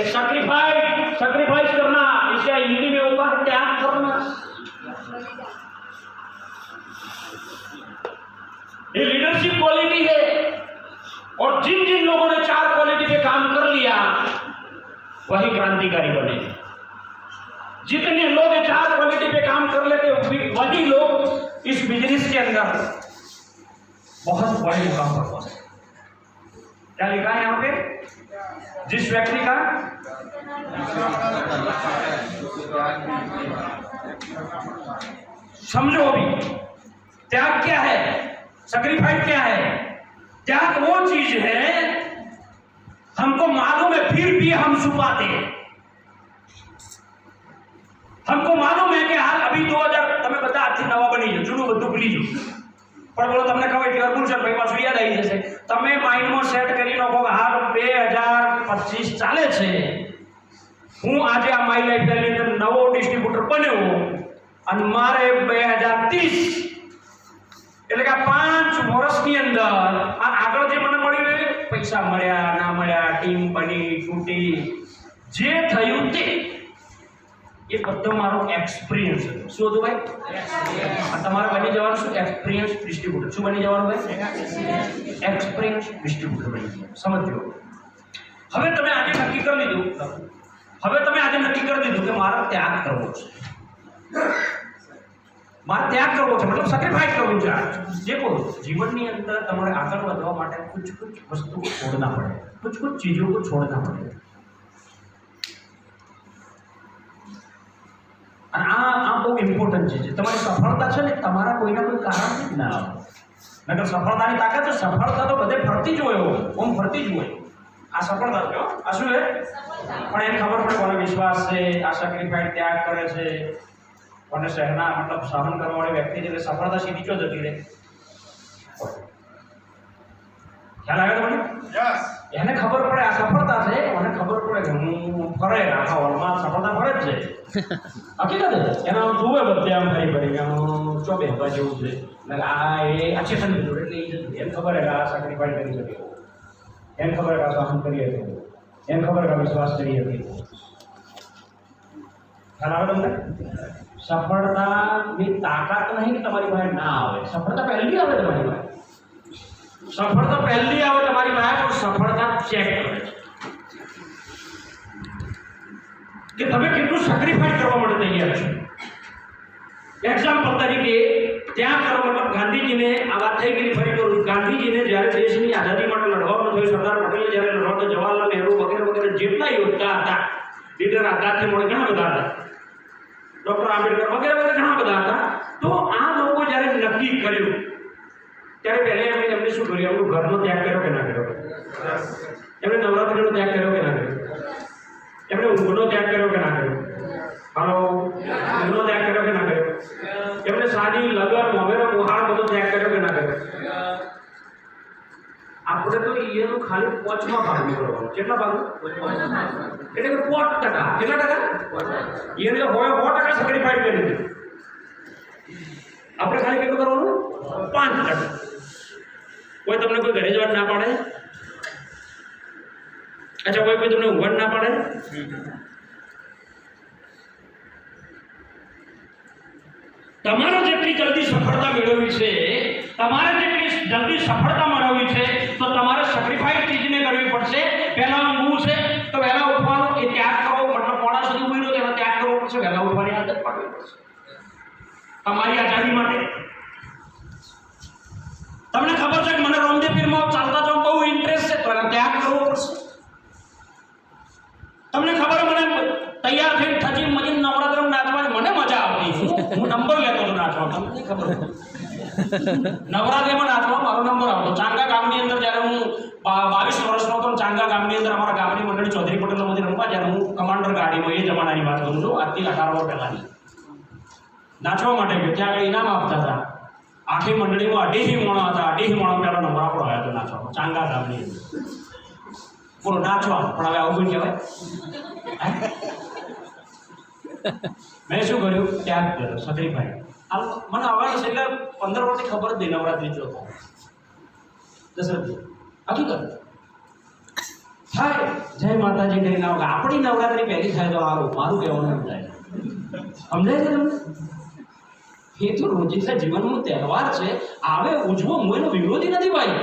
Sacrifice sacrifice करना, इसे हिंदी में होगा त्याग करना। ये लीडरशिप क्वालिटी है। और जिन जिन लोगों ने चार क्वालिटी पे काम कर लिया, वही क्रांतिकारी बने। जितने लोग चार क्वालिटी पे काम कर लेते, वही लोग इस बिज़नेस के अंदर बहुत बड़े मुकाम पर पहुँचे। क्या लिखा है यहाँ पे? जिस व्यक्ति का समझो अभी त्याग क्या है सेक्रीफाइस क्या है त्याग वो चीज है हमको मालूम है फिर भी हम छुपाते हैं हमको मालूम है કે હાલ અભી 2000 તમે બધા આજથી નવા બની જાઓ જૂનું બધું ભૂલી જાઓ પણ બોલો તમને ખબર એટલે છે ભાઈ પાછું યાદ આવી જશે. તમે માઇન્ડમાં સેટ કરી નાખો કે હાલ બે હજાર પચીસ ચાલે છે. હું આજે આ મારી લાઈફસ્ટાઈલની અંદર નવો ડિસ્ટ્રીબ્યુટર બન્યો અને મારે બે હજાર ત્રીસ. એટલે કે આ પાંચ વર્ષની અંદર આ આગળ જે મને મળ્યું એ પૈસા મળ્યા, ના મળ્યા ટીમ બની, છૂટી. જે થયું તે એ બધો મારો એક્સપિરિયન્સ હતો. શું હતું ભાઈ? તમારે બની જવાનું શું? એક્સપિરિયન્સ ડિસ્ટ્રીબ્યુટર શું બની જવાનું ભાઈ? એક્સપિરિયન્સ ડિસ્ટ્રીબ્યુટર બની જવાનું. સમજ્યો હવે તમે આજે નક્કી કરી લીધું. હવે તમે આજે નક્કી કરી દીધું કે મારે ત્યાગ કરવો છે. મારે ત્યાગ કરવો છે. મતલબ સેક્રિફાઈસ કરવું છે કહો જીવનની અંદર તમારે આગળ વધવા માટે કુછ કુછ વસ્તુઓ છોડના પડે. કુછ કુછ ચીજો છોડના પડે. ઇમ્પોર્ટન્ટ છે. તમારી સફળતા છે ને તમારા કોઈના કોઈ કારણથી જ ના આવે નકર સફળતાની તાકાત છે, સફળતા તો બધે ફરતી જ હોય. ઓમ ફરતી જ હોય. આ સફળતા છે. આ શું છે? પણ એને ખબર પડે કોને વિશ્વાસ છે, આ સેક્રિફાઈડ ત્યાગ કરે છે. કોને શહેરના, મતલબ સહન કરવાવાળી વ્યક્તિ છે સફળતા સીધી જો જતી રહે. એને ખબર પડે આ સફળતા છે મને ખબર પડે કે હું ફરે આખા હોલમાં સફળતા ફરે જ છે હકીકત છે એને આમ જુએ બધે આમ ફરી ફરી આમ ચો બેહવા જેવું છે એટલે આ એ આ ચેતન કીધું એટલે એ જતું. એને ખબર છે કે આ સેક્રિફાઈસ કરી શકે એને ખબર છે કે આ સહન કરી શકે એને ખબર છે કે આ વિશ્વાસ કરી શકે ખ્યાલ આવે તમને સફળતાની તાકાત નહીં કે તમારી પાસે ના આવે સફળતા પહેલી આવે તમારી પાસે સફળતા પહેલી આવે તમારી પાસે પણ સફળતા ચેક કરે છે કે તમે કેટલું સેક્રિફાઈસ કરવા માટે તૈયાર છો એક્ઝામ્પલ તરીકે ત્યાં કરો મતલબ ગાંધીજીને આ વાત થઈ ગઈ ફરી કરું ગાંધીજીને જ્યારે દેશની આઝાદી માટે લડવાનું થયું સરદાર પટેલે જ્યારે લડવા તો જવાહરલાલ નહેરુ વગેરે વગેરે જેટલા યોદ્ધા હતા લીડર આઝાદથી મળે ઘણા બધા હતા ડોક્ટર આંબેડકર વગેરે વગેરે ઘણા બધા હતા તો આ લોકો જ્યારે નક્કી કર્યું ત્યારે પહેલા એમણે એમને શું કર્યું એમનું ઘરનો ત્યાગ કર્યો કે ના કર્યો એમણે નવરાત્રિનો ત્યાગ કર્યો કે ના કર્યો એમણે ઊંઘનો ત્યાગ કર્યો કે ના કર્યો હાલો ઊંઘનો ત્યાગ કર્યો કે ના કર્યો એમણે સાદી લગન મોવેરો મોહાળ બધો ત્યાગ કર્યો કે ના કર્યો આપણે તો એનું ખાલી પોચમાં ભાગનું કરવાનું કેટલા ભાગનું એટલે કે પોચ ટકા કેટલા ટકા એને તો હોય સો ટકા સેક્રિફાઈડ કરી દીધું આપણે ખાલી કેટલું કરવાનું પાંચ ટકા કોઈ તમને કોઈ ઘરે જવાનું ના પાડે અચ્છા, કોઈ કોઈ તમને ઊંઘવાનું ના પાડે? તમારે જેટલી જલ્દી સફળતા મેળવવી છે, તમારે જેટલી જલ્દી સફળતા મેળવવી છે, તો તમારે સેક્રિફાઈસ ચીજને કરવી પડશે. પહેલા ઊંઘવું છે, તો વહેલા ઉઠવાનું એ ત્યાગ કરવો મતલબ મોડા સુધી ઊભી રહ્યો તેનો ત્યાગ કરવો પડશે. વહેલા ઉઠવાની આદત પાડવી પડશે. તમારી આઝાદી માટે. તમને ખબર છે કે મને રોમદેવ પીરમાં ચાલતા જવા બહુ ઇન્ટરેસ્ટ છે તો એનો ત્યાગ કરવો પડશે તમને ખબર મને તૈયાર થઈને થતી મજી નવરાત્રમ નાચવાની મને મજા આવતી હું હું નંબર નાચવા ખબર. નવરાત્રિમાં મારો નંબર આવતો. ચાંગા ગામની અંદર જ્યારે હું બાવીસ વર્ષનો હતો ચાંગા ગામની અંદર અમારા ગામની મંડળી ચૌધરી પટેલ મંદિર રમવા, જ્યારે હું કમાન્ડર ગાડીમાં એ જમાનાની વાત કરું છું, આજથી અઢાર વર્ષ પહેલાની. નાચવા માટે ગયો. ત્યાં આગળ ઇનામ આપતા હતા. આખી મંડળીમાં અઢી મોણા હતા. અઢી મોણા પહેલો નંબર આપણો આવ્યો હતો નાચવાનો, ચાંગા ગામની અંદર. પૂરો નાચવા પણ હવે આવું કહેવાય? મેં શું કર્યું? ત્યાગ કર્યો સેક્રિફાઈસ હાલ મને અવાય છે એટલે પંદર વર્ષથી ખબર જ નહીં નવરાત્રી જોતો દશરથજી હકીકત થાય. જય માતાજી કરીને આવો. આપણી નવરાત્રી પહેલી થાય તો સારું મારું કહેવાનું સમજાય સમજાય છે તમને? એ તો રોજિંદા જીવનનો તહેવાર છે. આવે, ઉજવો. હું એનો વિરોધી નથી ભાઈ.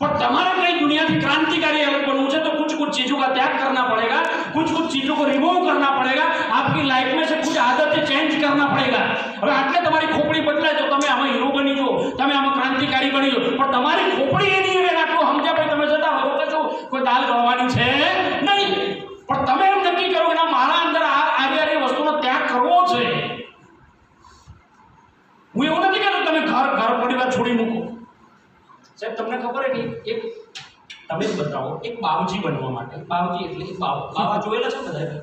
પણ તમારે કઈ દુનિયાથી ક્રાંતિકારી અલગ બનવું છે તો કુછ કુછ ચીજો કા ત્યાગ કરના પડેગા. कुछ कुछ चीजों को रिमूव करना पड़ेगा आपकी लाइफ में से कुछ आदतें चेंज करना पड़ेगा હવે આટલે તમારી ખોપડી બદલાય તો તમે આમાં હીરો બની જો તમે આમાં ક્રાંતિકારી બની જો પણ તમારી ખોપડી એની એવી રાખો સમજ્યા ભાઈ તમે જતા હો તો કશું કોઈ દાલ ગળવાની છે નહીં પણ તમે એમ નક્કી કરો કે ના મારા અંદર આ આવી આવી વસ્તુનો ત્યાગ કરવો છે હું એવું નથી કહેતો તમે ઘર ઘર પરિવાર છોડી મૂકો સાહેબ તમને ખબર છે કે એક તમે જ બતાવો એક બાવજી બનવા માટે. બાવજી એટલે બાવા જોયેલા છે બધા?